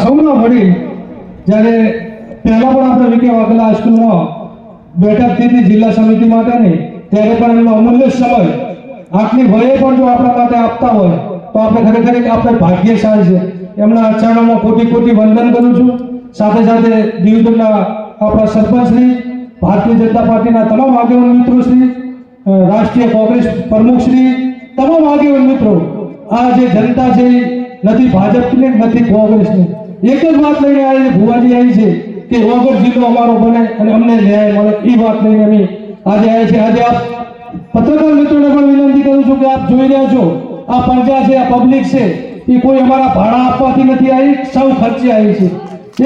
સૌના મળી જ્યારે પહેલા પણ આપણે વિકે વાઘેલા હાઈસ્કૂલમાં બેઠક થઈ જિલ્લા સમિતિ માટેની ત્યારે પણ એમનો અમૂલ્ય સમય આટલી વયે પણ જો આપણા માટે આપતા હોય, તો આપણે ખરેખર એક આપણે ભાગ્યશાળી છે. એમના આચરણોમાં કોટી કોટી વંદન કરું છું. સાથે સાથે દીવદરના આપણા સરપંચશ્રી, ભારતીય જનતા પાર્ટીના તમામ આગેવાન મિત્રોશ્રી રાષ્ટ્રીય કોંગ્રેસ પ્રમુખશ્રી, તમામ આગેવાન મિત્રો, આ જે જનતા છે નથી ભાજપની નથી કોંગ્રેસની. એક જ વાત લઈને આવી છે ભુવાજી આવી છે કે વગર જિલ્લો અમારો બને અને અમને ન્યાય મળે. એ વાત લઈને અમે આજે આવ્યા છે આજે આપ પત્રકાર મિત્રોને પણ વિનંતી કરું છું કે આપ જોઈ રહ્યા છો, આ પંજા છે, આ પબ્લિક છે, એ કોઈ અમારા ભાડા આપવાથી નથી આવી, સૌ ખર્ચે આવી છે.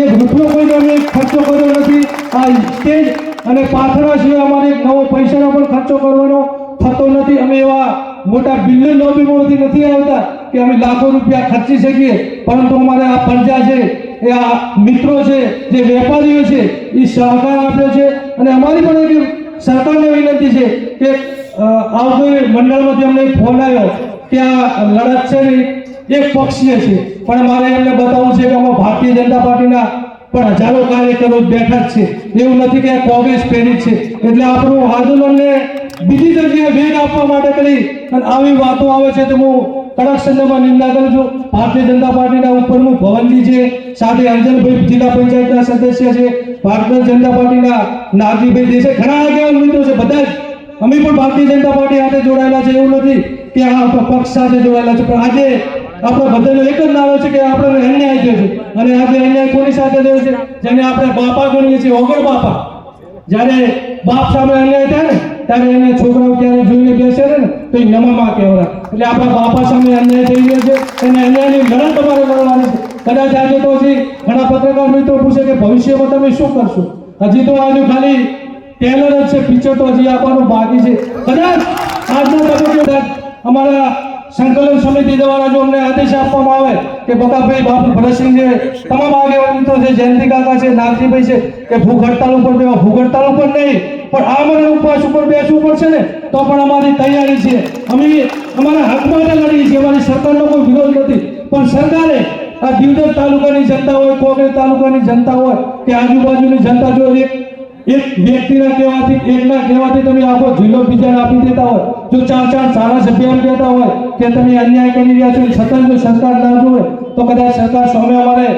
એક રૂપિયો કોઈને અમે ખર્ચો કર્યો નથી. આ સ્ટેજ અને પાથરા સિવાય અમારે નવો પૈસાનો પણ ખર્ચો કરવાનો થતો નથી. અમે એવા મોટા બિલ્ડર લોબીમાંથી નથી આવતા. કે અમે લાખો રૂપિયા ખર્ચી શકીએ, પરંતુ અમારે આ પ્રજા છે, એ આ મિત્રો છે, જે વેપારીઓ છે, એ સહકાર આપ્યો છે. અને અમારી પણ એક સરકારને વિનંતી છે કે આવતી મંડળમાંથી અમને ફોન આવ્યો કે આ લડત છે ને, એક પક્ષીય છે. પણ મારે એમને બતાવવું છે કે આમાં ભારતીય જનતા પાર્ટીના પણ હજારો કાર્યકરો બેઠા છે. એવું નથી કે કોંગ્રેસ પ્રેરિત છે. એટલે આપણું આંદોલનને બીજી જગ્યાએ વેગ આપવા માટે કરી અને આવી વાતો આવે છે તો હું કડક શબ્દમાં નિંદા કરું છું. ભારતીય જનતા પાર્ટીના ઉપપ્રમુખ ભવનજી છે. સાથે અંજનભાઈ જિલ્લા પંચાયતના સદસ્ય છે. ભારતીય જનતા પાર્ટીના નારજીભાઈ જે છે ઘણા આગેવાન મિત્રો છે, બધા જ. અમે પણ ભારતીય જનતા પાર્ટી સાથે જોડાયેલા છે. એવું નથી કે આ પક્ષ સાથે જોડાયેલા છે. પણ આજે આપણા બધાનો એક જ નારો છે કે આપણને અન્યાય થયો છે. અને આજે અન્યાય કોની સાથે થયો છે? જેને આપણે બાપા ગણીએ છીએ ઓગણ બાપા. જ્યારે બાપ સામે અન્યાય થાય ને ત્યારે એને છોકરાઓ ક્યારે જોઈને બેસે ને, તો એ નમામા કહેવાય એટલે આપણા બાપા સામે અન્યાય થઈ ગયો છે અને અન્યાયની લડત તમારે લડવાની છે. કદાચ આજે તો હજી ઘણા પત્રકાર મિત્રો પૂછે કે ભવિષ્યમાં તમે શું કરશો? હજી તો આજુ ખાલી ટેલર જ છે પિક્ચર તો હજી આપવાનું બાકી છે. કદાચ આજના તબક્કે અમારા સંકલન સમિતિ દ્વારા જો અમને આદેશ આપવામાં આવે કે બકાભાઈ બાપુ ભરતસિંહ છે તમામ આગેવાન મિત્રો છે, જયંતિ કાકા છે, નાગજીભાઈ છે, કે ભૂખ હડતાલ ઉપર ભૂખ હડતાલ ઉપર નહીં. પણ આમરણ ઉપવાસ ઉપર બેસવું પડશે ને, તો પણ અમારી તૈયારી છે. અમે અમારા હક માટે લડીએ છીએ, અમારી સરકારનો કોઈ વિરોધ નથી. પણ સરકારે આ દીવદર તાલુકાની જનતા હોય કોંગ્રેસ તાલુકાની જનતા હોય, કે આજુબાજુની જનતા જો એક એક વ્યક્તિના કહેવાથી, એકના કહેવાથી તમે આખો જિલ્લો બીજાને આપી દેતા હોય, જો ચાર ચાર સારા સભ્ય એમ કહેતા હોય કે તમે અન્યાય કરી રહ્યા છો છતાં જો સરકાર ના જોવે તો કદાચ સરકાર સામે અમારે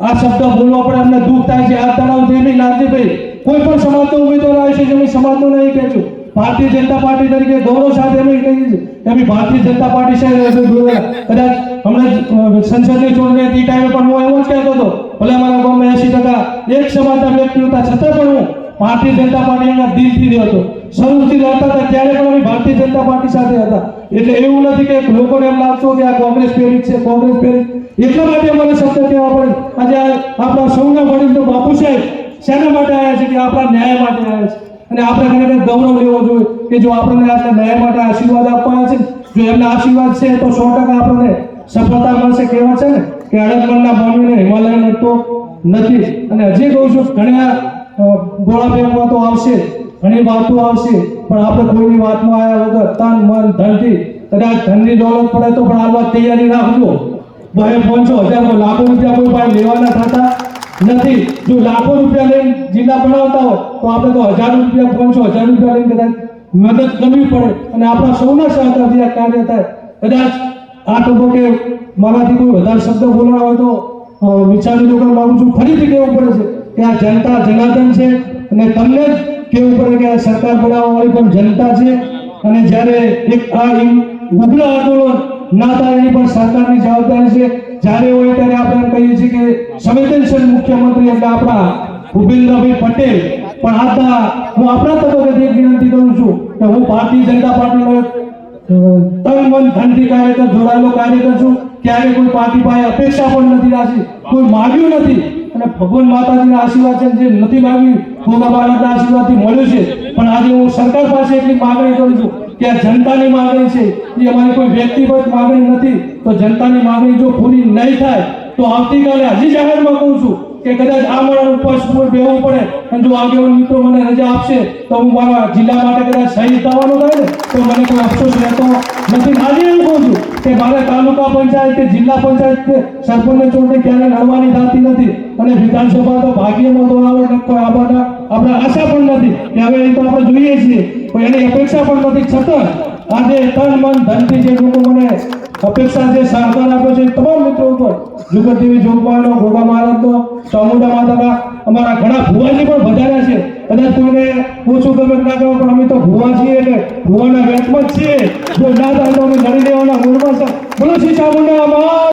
આ શબ્દ બોલવા પડે, અમને દુઃખ થાય છે, આ તણાવ દેવી નાગજીભાઈ કોઈ પણ સમાજનો ઉમેદવાર આવે છે અમે સમાજનો નહીં કહેશું ભારતીય જનતા પાર્ટી તરીકે ગૌરવ સાથે અમે કહીએ છીએ અમે ભારતીય જનતા પાર્ટી સાથે કદાચ હમણાં સંસદની ચૂંટણી હતી ટાઈમે પણ હું એવો જ કહેતો હતો. ભલે અમારા ગામમાં એસી ટકા એક સમાજના વ્યક્તિ હતા, છતાં પણ હું ભારતીય જનતા પાર્ટીના દિલથી રહ્યો હતો. શરૂથી રહેતા હતા, ત્યારે પણ અમે ભારતીય જનતા પાર્ટી સાથે હતા. એટલે એવું નથી કે લોકોને એમ લાગતું કે આ કોંગ્રેસ પ્રેરિત છે, કોંગ્રેસ પ્રેરિત. એટલા માટે અમારે શબ્દ કહેવા પડે. આજે આપણા સૌના વડીલ તો બાપુ સાહેબ શેના માટે આવ્યા છે કે આપણા ન્યાય માટે આવ્યા છે? અને આપણે ખરેખર ગૌરવ લેવો જોઈએ કે જો આપણને આટલા ન્યાય માટે આશીર્વાદ આપવાના છે, જો એમના આશીર્વાદ છે, તો સો ટકા આપણને સફળતા મળશે. કહેવા છે ને? કે અડગમણના માનવીને હિમાલય નડતો નથી. અને હજી કહું છું, ઘણા ગોળા ફેંકવા તો આવશે, ઘણી વાતો આવશે, પણ આપણે કોઈની વાતમાં આવ્યા વગર તન, મન, ધનથી, કદાચ ધનની દોલત પડે તો પણ હાલવા તૈયારી રાખજો. બે પહોંચો હજાર લાખો રૂપિયા કોઈ ભાઈ લેવાના થતા નથી. જો લાખો રૂપિયા લઈને જિલ્લા બનાવતા હોય, તો આપણે તો હજાર રૂપિયા, પાંચસો હજાર રૂપિયા લઈને કદાચ મદદ કરવી પડે અને આપણા સૌના સહકારથી આ કાર્ય થાય. કદાચ આ તબક્કે મારાથી કોઈ વધારે શબ્દ બોલવા હોય તો વિચારી લોકો માંગુ છું ફરીથી કહેવું પડે છે કે આ જનતા જનાર્દન છે અને તમને જ કહેવું પડે કે આ સરકાર બનાવવા વાળી પણ જનતા છે. અને જ્યારે એક આ ઉગ્ર આંદોલન ના થાય એની પણ સરકારની જવાબદારી છે. જ્યારે હોય ત્યારે આપણે કહીએ છીએ કે સંવેદનશીલ મુખ્યમંત્રી એટલે આપણા ભૂપેન્દ્રભાઈ પટેલ. પણ આજના હું આપણા તબક્કેથી એક વિનંતી કરું છું કે હું ભારતીય જનતા પાર્ટીનો તન મન ધનથી કાર્યકર, જોડાયેલો કાર્યકર છું. ક્યારે કોઈ પાર્ટી પાસે અપેક્ષા પણ નથી રાખી, કોઈ માગ્યું નથી. અને ભગવાન માતાજીના આશીર્વાદ છે જે નથી માગ્યું ગોગા બાળકના આશીર્વાદથી મળ્યું છે. પણ આજે હું સરકાર પાસે એટલી માગણી કરું છું કે આ જનતાની માગણી છે. એ અમારી કોઈ વ્યક્તિગત માગણી નથી. તો જનતાની માગણી જો પૂરી નહીં થાય, તો આવતીકાલે હજી જાહેરમાં કહું છું કે કદાચ આ મારા ઉપવાસ ઉપર બેવું પડે. અને જો આગેવાન મિત્રો મને રજા આપશે, તો હું મારા જિલ્લા માટે કદાચ શહીદ થવાનું થાય તો મને કોઈ અફસોસ રહેતો નથી. આજે એવું કહું છું કે મારે તાલુકા પંચાયત કે જિલ્લા પંચાયત કે સરપંચ ચૂંટણી ક્યારે લડવાની થતી વિધાનસભા તો ભાગ્યમાં તો આવે ને કોઈ આપણા આપણે આશા પણ નથી કે હવે એ તો આપણે જોઈએ છીએ. કોઈ એની અપેક્ષા પણ નથી. છતાં આજે તન મન ધનથી જે લોકો મને અપેક્ષા જે સહકાર આપ્યો છે. તમામ મિત્રો ઉપર જુગર દેવી જોગમાનો ગોગા મહારાજનો ચામુંડા માતાના અમારા ઘણા ભુવાજી પણ વધાર્યા છે. કદાચ કોઈને ઓછું ગમે ના કહો પણ અમે તો ભુવા છીએ એટલે ભુવાના વેચમાં જ છીએ. જો ના થાય તો અમે લડી લેવાના મૂળમાં બોલો શ્રી ચામુંડા